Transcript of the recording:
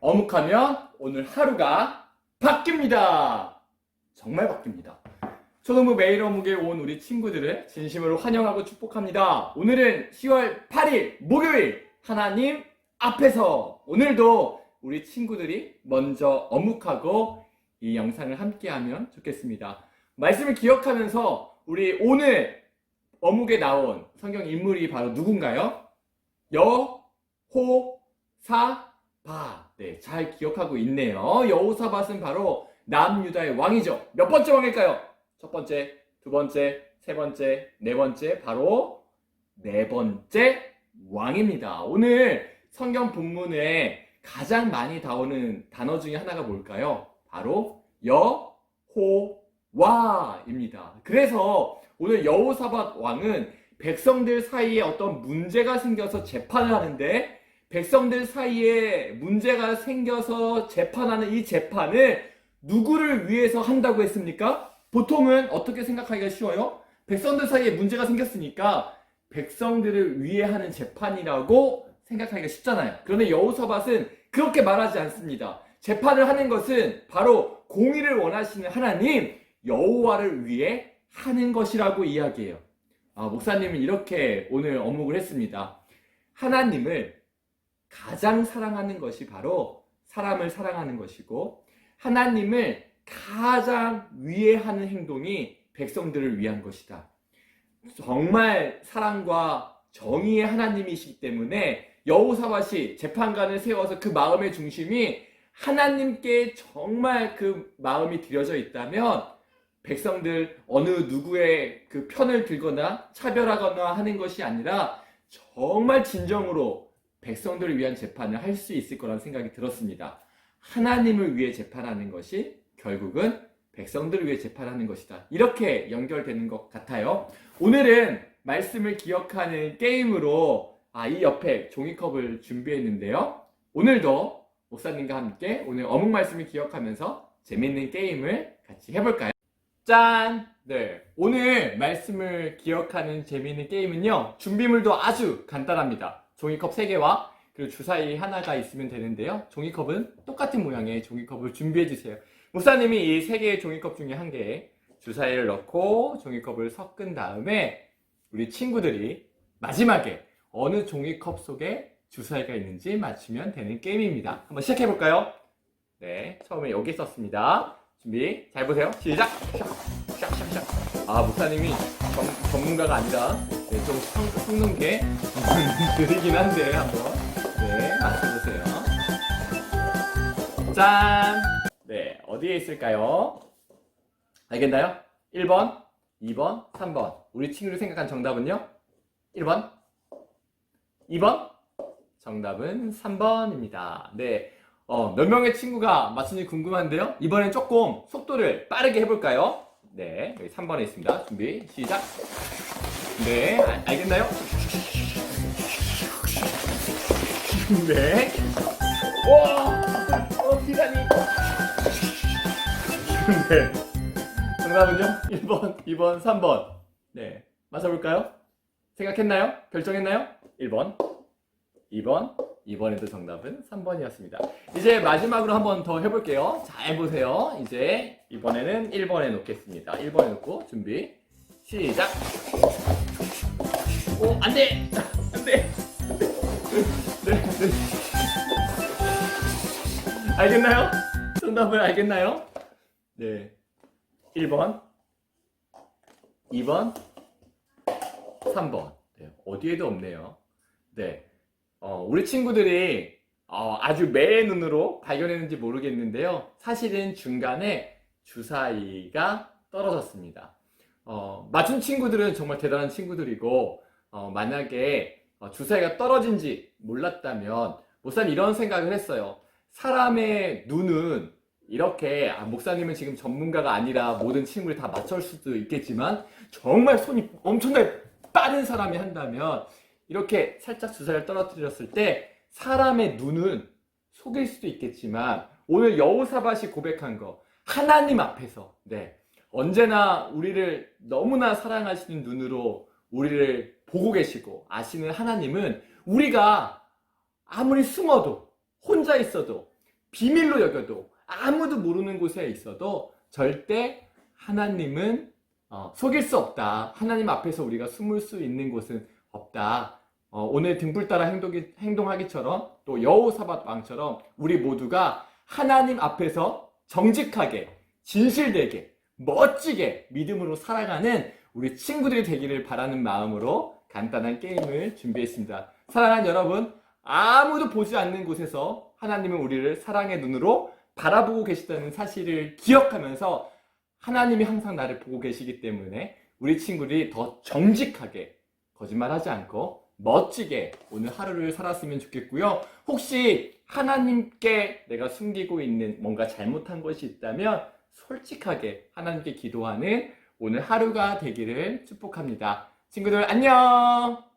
어묵하면 오늘 하루가 바뀝니다. 정말 바뀝니다. 초등부 매일 어묵에 온 우리 친구들을 진심으로 환영하고 축복합니다. 오늘은 10월 8일 목요일 하나님 앞에서 오늘도 우리 친구들이 먼저 어묵하고 이 영상을 함께하면 좋겠습니다. 말씀을 기억하면서 우리 오늘 어묵에 나온 성경 인물이 바로 누군가요? 여호사밧. 네, 잘 기억하고 있네요. 여호사밧은 바로 남유다의 왕이죠. 몇 번째 왕일까요? 첫 번째, 두 번째, 세 번째, 네 번째, 바로 네 번째 왕입니다. 오늘 성경 본문에 가장 많이 나오는 단어 중에 하나가 뭘까요? 바로 여호와입니다. 그래서 오늘 여호사밧 왕은 백성들 사이에 어떤 문제가 생겨서 재판을 하는데 백성들 사이에 문제가 생겨서 재판하는 이 재판을 누구를 위해서 한다고 했습니까? 보통은 어떻게 생각하기가 쉬워요? 백성들 사이에 문제가 생겼으니까 백성들을 위해 하는 재판이라고 생각하기가 쉽잖아요. 그런데 여호사밧은 그렇게 말하지 않습니다. 재판을 하는 것은 바로 공의를 원하시는 하나님 여호와를 위해 하는 것이라고 이야기해요. 아, 목사님은 이렇게 오늘 어묵을 했습니다. 하나님을 가장 사랑하는 것이 바로 사람을 사랑하는 것이고 하나님을 가장 위해 하는 행동이 백성들을 위한 것이다. 정말 사랑과 정의의 하나님이시기 때문에 여호사밧이 재판관을 세워서 그 마음의 중심이 하나님께 정말 그 마음이 들여져 있다면 백성들 어느 누구의 그 편을 들거나 차별하거나 하는 것이 아니라 정말 진정으로 백성들을 위한 재판을 할 수 있을 거라는 생각이 들었습니다. 하나님을 위해 재판하는 것이 결국은 백성들을 위해 재판하는 것이다. 이렇게 연결되는 것 같아요. 오늘은 말씀을 기억하는 게임으로 아, 이 옆에 종이컵을 준비했는데요. 오늘도 목사님과 함께 오늘 어묵 말씀을 기억하면서 재밌는 게임을 같이 해볼까요? 짠! 네. 오늘 말씀을 기억하는 재미있는 게임은요, 준비물도 아주 간단합니다. 종이컵 3개와 그리고 주사위 하나가 있으면 되는데요. 종이컵은 똑같은 모양의 종이컵을 준비해 주세요. 목사님이 이 3개의 종이컵 중에 한 개에 주사위를 넣고 종이컵을 섞은 다음에 우리 친구들이 마지막에 어느 종이컵 속에 주사위가 있는지 맞추면 되는 게임입니다. 한번 시작해 볼까요? 네. 처음에 여기 썼습니다. 준비. 잘 보세요. 시작! 샥샥샥. 아, 목사님이 전, 전문가가 아니라 네, 좀 섞, 섞는 게 느리긴 한데 한번 네, 맞춰보세요. 짠! 네, 어디에 있을까요? 알겠나요? 1번, 2번, 3번. 우리 친구를 생각한 정답은요? 1번, 2번, 정답은 3번입니다. 네. 어, 몇 명의 친구가 맞춘지 궁금한데요? 이번엔 조금 속도를 빠르게 해볼까요? 네. 여기 3번에 있습니다. 준비, 시작. 네. 아, 알겠나요? 네. 와! 어, 기사님. 네. 정답은요? 1번, 2번, 3번. 네. 맞춰볼까요? 생각했나요? 결정했나요? 1번, 2번, 이번에도 정답은 3번이었습니다. 이제 마지막으로 한 번 더 해볼게요. 잘 보세요. 이제 이번에는 1번에 놓겠습니다. 1번에 놓고 준비, 시작. 오, 안 돼! 안 돼! 네, 네. 알겠나요? 정답을 알겠나요? 네. 1번, 2번, 3번. 네, 어디에도 없네요. 네. 어, 우리 친구들이 어, 아주 매의 눈으로 발견했는지 모르겠는데요. 사실은 중간에 주사위가 떨어졌습니다. 어, 맞춘 친구들은 정말 대단한 친구들이고, 어, 만약에 어, 주사위가 떨어진지 몰랐다면, 목사님 이런 생각을 했어요. 사람의 눈은 이렇게, 아, 목사님은 지금 전문가가 아니라 모든 친구를 다 맞출 수도 있겠지만, 정말 손이 엄청나게 빠른 사람이 한다면, 이렇게 살짝 주사를 떨어뜨렸을 때 사람의 눈은 속일 수도 있겠지만 오늘 여호사밧이 고백한 거 하나님 앞에서 네 언제나 우리를 너무나 사랑하시는 눈으로 우리를 보고 계시고 아시는 하나님은 우리가 아무리 숨어도 혼자 있어도 비밀로 여겨도 아무도 모르는 곳에 있어도 절대 하나님은 어, 속일 수 없다. 하나님 앞에서 우리가 숨을 수 있는 곳은 없다. 어, 오늘 등불 따라 행동이, 행동하기처럼 또 여호사밧 왕처럼 우리 모두가 하나님 앞에서 정직하게 진실되게 멋지게 믿음으로 살아가는 우리 친구들이 되기를 바라는 마음으로 간단한 게임을 준비했습니다. 사랑하는 여러분, 아무도 보지 않는 곳에서 하나님은 우리를 사랑의 눈으로 바라보고 계시다는 사실을 기억하면서 하나님이 항상 나를 보고 계시기 때문에 우리 친구들이 더 정직하게 거짓말하지 않고 멋지게 오늘 하루를 살았으면 좋겠고요. 혹시 하나님께 내가 숨기고 있는 뭔가 잘못한 것이 있다면 솔직하게 하나님께 기도하는 오늘 하루가 되기를 축복합니다. 친구들 안녕!